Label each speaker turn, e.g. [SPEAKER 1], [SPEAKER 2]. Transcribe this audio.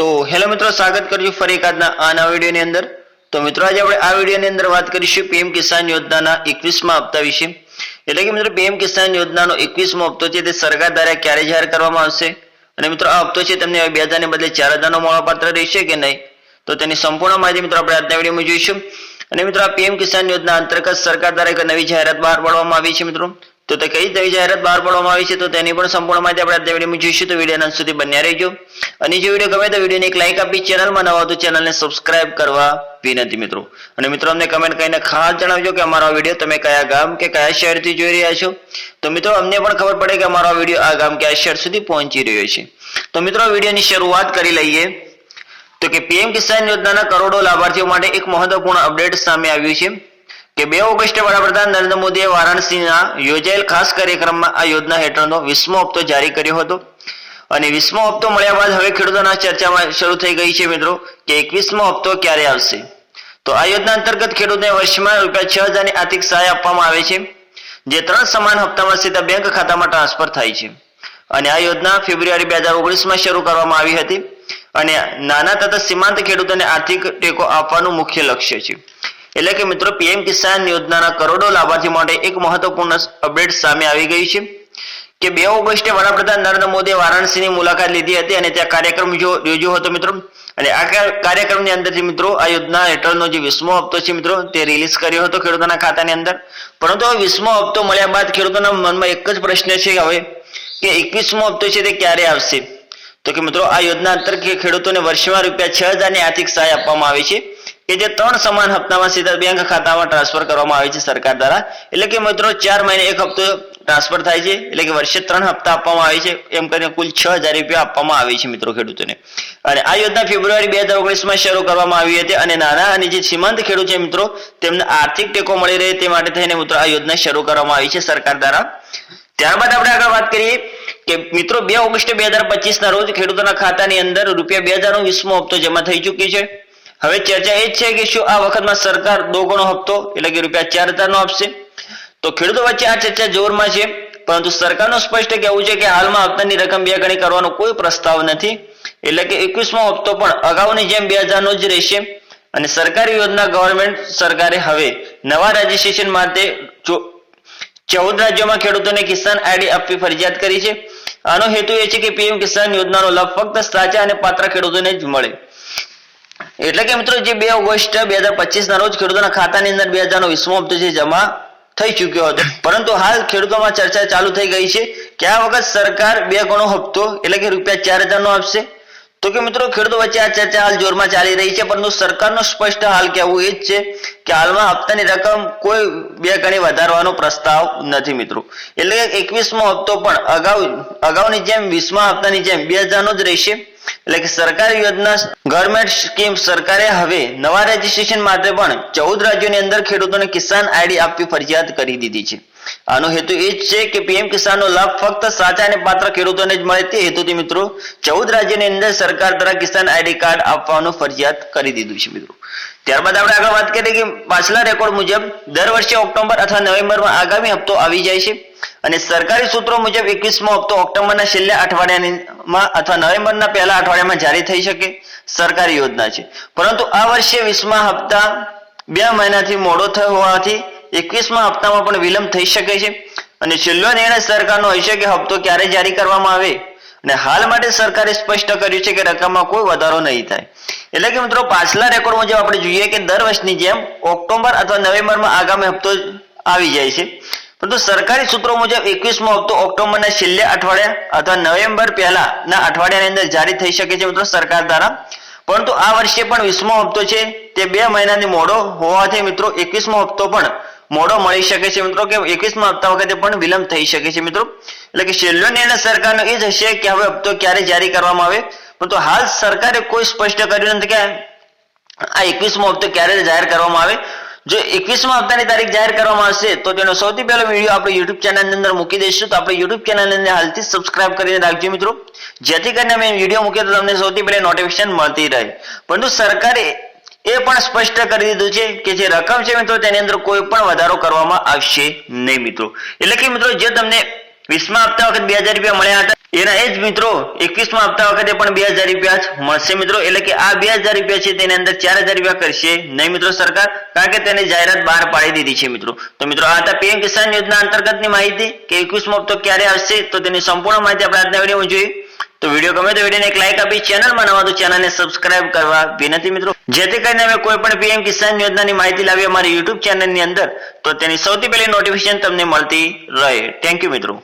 [SPEAKER 1] તો હેલો મિત્રો, સ્વાગત કરજો ફરી એકાદના આ નવા વિડીયોની અંદર. તો મિત્રો, આજે આપણે આ વિડીયોની અંદર વાત કરીશું પીએમ કિસાન યોજનાના એકવીસમાં હપ્તા વિશે. એટલે કે મિત્રો, પીએમ કિસાન યોજનાનો એકવીસમો હપ્તો છે તે સરકાર દ્વારા ક્યારે જાહેર કરવામાં આવશે? અને મિત્રો, આ હપ્તો છે તમને બે હજારને બદલે ચાર હજારનો મળવાપાત્ર રહેશે કે નહીં? તો તેની સંપૂર્ણ માહિતી મિત્રો આપણે આજના વિડીયોમાં જોઈશું. અને મિત્રો, આ પીએમ કિસાન યોજના અંતર્ગત સરકાર દ્વારા એક નવી જાહેરાત બહાર પાડવામાં આવી છે મિત્રો. તો તે કઈ નવી જાહેરાત બહાર પાડવામાં આવી છે તો તેની પણ સંપૂર્ણ માહિતી આપણે આજના વિડીયોમાં જોઈશું. તો વીડિયો અંત સુધી બન્યા રહેજો. અને જો વીડિયો ગમે તો વિડીયોને એક લાઈક આપી ચેનલમાં નવા તો ચેનલને સબસ્ક્રાઇબ કરવા વિનંતી મિત્રો. અને મિત્રો, અમને કમેન્ટ કરીને ખાસ જણાવજો કે અમારો વીડિયો તમે કયા ગામ કે કયા શહેરથી જોઈ રહ્યા છો. તો મિત્રો, અમને પણ ખબર પડે કે અમારો વીડિયો આ ગામ કે આ શહેર સુધી પહોંચી રહ્યો છે. તો મિત્રો વિડીયોની શરૂઆત કરી લઈએ. તો કે પીએમ કિસાન યોજનાના કરોડો લાભાર્થીઓ માટે એક મહત્વપૂર્ણ અપડેટ સામે આવ્યું છે. કે બે ઓગસ્ટે વડાપ્રધાન નરેન્દ્ર મોદીએ વારાણસીના યોજાયેલ ખાસ કાર્યક્રમમાં આ યોજના હેઠળનો વીસમો હપ્તો જારી કર્યો હતો. અને વીસમો હપ્તો મળ્યા બાદ હવે ખેડૂતોના ચર્ચામાં શરૂ થઈ ગઈ છે મિત્રો કે એકવીસમો હપ્તો ક્યારે આવશે. તો આ યોજના અંતર્ગત ખેડૂતને વર્ષમાં રૂપિયા છ હજારની આર્થિક સહાય આપવામાં આવે છે, જે ત્રણ સમાન હપ્તામાં સીધા બેંક ખાતામાં ટ્રાન્સફર થાય છે. અને આ યોજના ફેબ્રુઆરી બે હજાર ઓગણીસમાં શરૂ કરવામાં આવી હતી. અને નાના તથા સીમાંત ખેડૂતોને આર્થિક ટેકો આપવાનું મુખ્ય લક્ષ્ય છે. એટલે કે મિત્રો, પીએમ કિસાન યોજનાના કરોડો લાભાર્થી માટે એક મહત્વપૂર્ણ અપડેટ સામે આવી ગઈ છે કે બે ઓગસ્ટે વડાપ્રધાન નરેન્દ્ર મોદીએ વારાણસીની મુલાકાત લીધી હતી અને ત્યાં કાર્યક્રમ યોજ્યો હતો મિત્રો. અને આ કાર- કાર્યક્રમની અંદરથી મિત્રો, આ યોજના હેઠળનો જે વીસમો હપ્તો છે મિત્રો, તે રિલીઝ કર્યો હતો ખેડૂતોના ખાતાની અંદર. પરંતુ હવે વીસમો હપ્તો મળ્યા બાદ ખેડૂતોના મનમાં એક જ પ્રશ્ન છે હવે કે એકવીસમો હપ્તો છે તે ક્યારે આવશે? તો કે મિત્રો, આ યોજના અંતર્ગત ખેડૂતોને વર્ષમાં રૂપિયા છ હજારની આર્થિક સહાય આપવામાં આવે છે. કે જે ત્રણ સમાન હપ્તામાં સીધા બેંક ખાતામાં ટ્રાન્સફર કરવામાં આવે છે સરકાર દ્વારા. એટલે કે મિત્રો, ચાર મહિને એક હપ્તો ટ્રાન્સફર થાય છે. એટલે કે વર્ષે ત્રણ હપ્તા આપવામાં આવે છે. એમ કરીને કુલ છ હજાર રૂપિયા આપવામાં આવે છે મિત્રો ખેડૂતોને. અને આ યોજના ફેબ્રુઆરી બે હજાર ઓગણીસમાં શરૂ કરવામાં આવી હતી અને નાના અને જે સીમાંત ખેડૂત છે મિત્રો, તેમને આર્થિક ટેકો મળી રહે તે માટે થઈને મિત્રો આ યોજના શરૂ કરવામાં આવી છે સરકાર દ્વારા. ત્યારબાદ આપણે આગળ વાત કરીએ કે મિત્રો, બે ઓગસ્ટ બે હજાર પચીસ ના રોજ ખેડૂતોના ખાતાની અંદર રૂપિયા બે હજારનો વીસમો હપ્તો જમા થઈ ચૂકી છે. હવે ચર્ચા એ છે કે શું આ વખતમાં સરકાર દો ગણો હપ્તો, એટલે કે રૂપિયા ચાર હજારનો આપશે? તો ખેડૂતો વચ્ચે આ ચર્ચા જોરમાં છે, પરંતુ સરકારનું સ્પષ્ટ કહેવું છે કે હાલમાં હપ્તાની રકમ બે ગણી કરવાનો કોઈ પ્રસ્તાવ નથી, એટલે કે એકવીસમો હપ્તો પણ અગાઉની જેમ બે હજારનો જ રહેશે, અને સરકારી યોજના ગવર્મેન્ટ સરકારે હવે નવા રજીસ્ટ્રેશન માટે ચૌદ રાજ્યોમાં ખેડૂતોને કિસાન આઈડી આપવી ફરજિયાત કરી છે. આનો હેતુ એ છે કે પીએમ કિસાન યોજનાનો લાભ ફક્ત સાચા અને પાત્ર ખેડૂતોને જ મળે. એટલે કે મિત્રો જે બે ઓગસ્ટ બે હજાર પચીસ ના રોજ ખેડૂતોના ખાતાની અંદર બે હજારનો વીસમો હપ્તો જે જમા થઈ ચૂક્યો હતો. પરંતુ હાલ ખેડૂતોમાં ચર્ચા ચાલુ થઈ ગઈ છે કે આ વખત સરકાર બે ગણો હપ્તો એટલે કે રૂપિયા ચાર હજારનો આપશે. તો કે મિત્રો ખેડૂતો વચ્ચે આ ચર્ચા હાલ જોરમાં ચાલી રહી છે, પરંતુ સરકારનો સ્પષ્ટ હાલ કહેવું એ જ છે કે હાલમાં હપ્તાની રકમ કોઈ બે ગણી વધારવાનો પ્રસ્તાવ નથી મિત્રો. એટલે એકવીસમો હપ્તો પણ અગાઉ, અગાઉની જેમ વીસમા હપ્તાની જેમ બે હજારનો જ રહેશે. એટલે કે સરકારી યોજના ગવર્મેન્ટ સ્કીમ સરકારે હવે નવા રજીસ્ટ્રેશન માટે પણ ચૌદ રાજ્યોની અંદર ખેડૂતોને કિસાન આઈડી આપવી ફરજિયાત કરી દીધી છે. આનો હેતુ એ જ છે કે પીએમ કિસાનનો લાભ ફક્ત સાચા અને પાત્ર ખેડૂતોને જ મળે તે હેતુથી મિત્રો ચૌદ રાજ્યની અંદર સરકાર દ્વારા કિસાન આઈડી કાર્ડ આપવાનું ફરજિયાત કરી દીધું છે મિત્રો. ત્યારબાદ આપણે આગળ વાત કરીએ કે પાછલા રેકોર્ડ મુજબ દર વર્ષે ઓક્ટોબર અથવા નવેમ્બરમાં આગામી હપ્તો આવી જાય છે. અને સરકારી સૂત્રો મુજબ એકવીસમો હપ્તો ઓક્ટોબરના છેલ્લા અઠવાડિયામાં અથવા નવેમ્બરના પહેલા અઠવાડિયામાં જારી થઈ શકે સરકારી યોજના છે. પરંતુ આ વર્ષે વીસમા હપ્તા બે મહિનાથી મોડો થયો હોવાથી એકવીસમા હપ્તામાં પણ વિલંબ થઈ શકે છે. અને છેલ્લો નિર્ણય સરકારનો હશે કે હપ્તો ક્યારે જારી કરવામાં આવે. અને હાલ માટે સરકારે સ્પષ્ટ કર્યું છે કે રકમમાં કોઈ વધારો નહીં થાય. એટલે કે મિત્રો, પાછલા રેકોર્ડ મુજબ આપણે જોઈએ કે દર વર્ષની જેમ ઓક્ટોબર અથવા નવેમ્બરમાં આગામી હપ્તો આવી જાય છે. પરંતુ સરકારી સૂત્રો મુજબ એકવીસમો હપ્તો ઓક્ટોબરના છેલ્લે અઠવાડિયા અથવા નવેમ્બર પહેલાના અઠવાડિયાની અંદર જારી થઈ શકે છે મિત્રો સરકાર દ્વારા. પરંતુ આ વર્ષે પણ વીસમો હપ્તો છે, તે બે મહિનાની મોડો હોવાથી મિત્રો એકવીસમો હપ્તો પણ મોડો મળી શકે છે મિત્રો, કે એકવીસમા હપ્તા વખતે પણ વિલંબ થઈ શકે છે મિત્રો. એટલે કે છેલ્લો નિર્ણય સરકારનો એ જ હશે કે હવે હપ્તો ક્યારે જારી કરવામાં આવે. પરંતુ હાલ સરકારે કોઈ સ્પષ્ટ કર્યું નથી કે આ એકવીસમો હપ્તો ક્યારે જાહેર કરવામાં આવે. જો એકવીસમા હપ્તાની તારીખ જાહેર કરવામાં આવશે, તો તેનો સૌથી પહેલો વીડિયો આપણે યુટ્યુબ ચેનલની અંદર મૂકી દઈશું. તો આપણે યુટ્યુબ ચેનલને હાલથી સબસ્ક્રાઇબ કરીને રાખજો મિત્રો. જેથી કરીને અમે વીડિયો મૂકીએ તો તમને સૌથી પહેલા નોટિફિકેશન મળતી રહે. પરંતુ સરકારે એ પણ સ્પષ્ટ કરી દીધું છે કે જે રકમ છે મિત્રો, તેની અંદર કોઈ પણ વધારો કરવામાં આવશે નહીં મિત્રો. એટલે કે મિત્રો, જે તમને વીસમા હપ્તા વખત બે હજાર રૂપિયા મળ્યા હતા એના એ જ મિત્રો, એકવીસમાં હપ્તા વખતે પણ બે રૂપિયા જ મળશે મિત્રો. એટલે કે આ બે હજાર રૂપિયા છે તેની અંદર ચાર હજાર રૂપિયા કરશે. નહીં મિત્રો સરકાર? કારણ કે તેની જાહેરાત બહાર પાડી દીધી છે મિત્રો. તો મિત્રો, આ હતા પીએમ કિસાન યોજના અંતર્ગતની માહિતી કે એકવીસમો હપ્તો ક્યારે આવશે? તો તેની સંપૂર્ણ માહિતી આપણે આજના વિડીયોમાં જોઈએ. તો વીડિયો ગમે તો વિડીયોને એક લાઈક આપી, ચેનલમાં નવા તો ચેનલને સબસ્ક્રાઇબ કરવા વિનંતી મિત્રો. જેથી કરીને અમે કોઈ પણ પીએમ કિસાન યોજનાની માહિતી લાવી અમારી યુટ્યુબ ચેનલની અંદર, તો તેની સૌથી પહેલી નોટિફિકેશન તમને મળતી રહે. થેન્ક યુ મિત્રો.